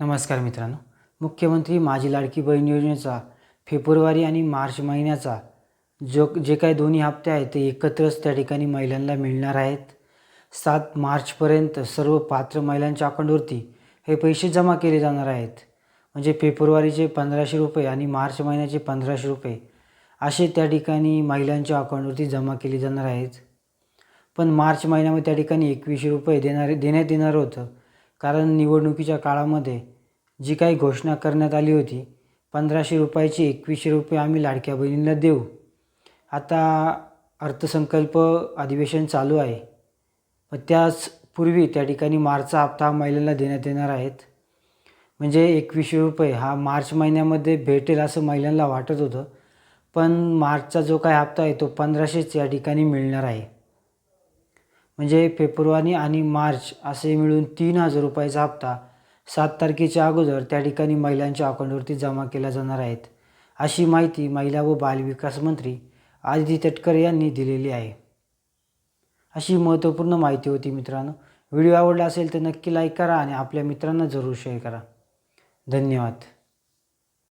नमस्कार मित्रांनो. मुख्यमंत्री माझी लाडकी बहीण योजनेचा फेब्रुवारी आणि मार्च महिन्याचा जो जे काही दोन्ही हप्ते आहेत ते एकत्रच त्या ठिकाणी महिलांना मिळणार आहेत. सात मार्चपर्यंत सर्व पात्र महिलांच्या अकाउंटवरती हे पैसे जमा केले जाणार आहेत. म्हणजे फेब्रुवारीचे पंधराशे रुपये आणि मार्च महिन्याचे पंधराशे रुपये असे त्या ठिकाणी महिलांच्या अकाउंटवरती जमा केले जाणार आहेत. पण मार्च महिन्यामध्ये त्या ठिकाणी एकवीसशे रुपये देणारे देण्यात येणार होतं. कारण निवडणुकीच्या काळामध्ये जी काही घोषणा करण्यात आली होती पंधराशे रुपयाची एकवीसशे रुपये आम्ही लाडक्या बहिणींना देऊ. आता अर्थसंकल्प अधिवेशन चालू आहे. पण त्याच पूर्वी त्या ठिकाणी मार्चचा हप्ता हा महिलांना देण्यात येणार आहेत. म्हणजे एकवीसशे रुपये हा मार्च महिन्यामध्ये भेटेल असं महिलांना वाटत होतं. पण मार्चचा जो काय हप्ता आहे तो पंधराशेच या ठिकाणी मिळणार आहे. म्हणजे फेब्रुवारी आणि मार्च असे मिळून तीन हजार रुपयाचा हप्ता सात तारखेच्या अगोदर त्या ठिकाणी महिलांच्या अकाउंटवरती जमा केल्या जाणार आहेत अशी माहिती महिला व बालविकास मंत्री आदिती तटकर यांनी दिलेली आहे. अशी महत्त्वपूर्ण माहिती होती मित्रांनो. व्हिडिओ आवडला असेल तर नक्की लाईक करा आणि आपल्या मित्रांना जरूर शेअर करा. धन्यवाद.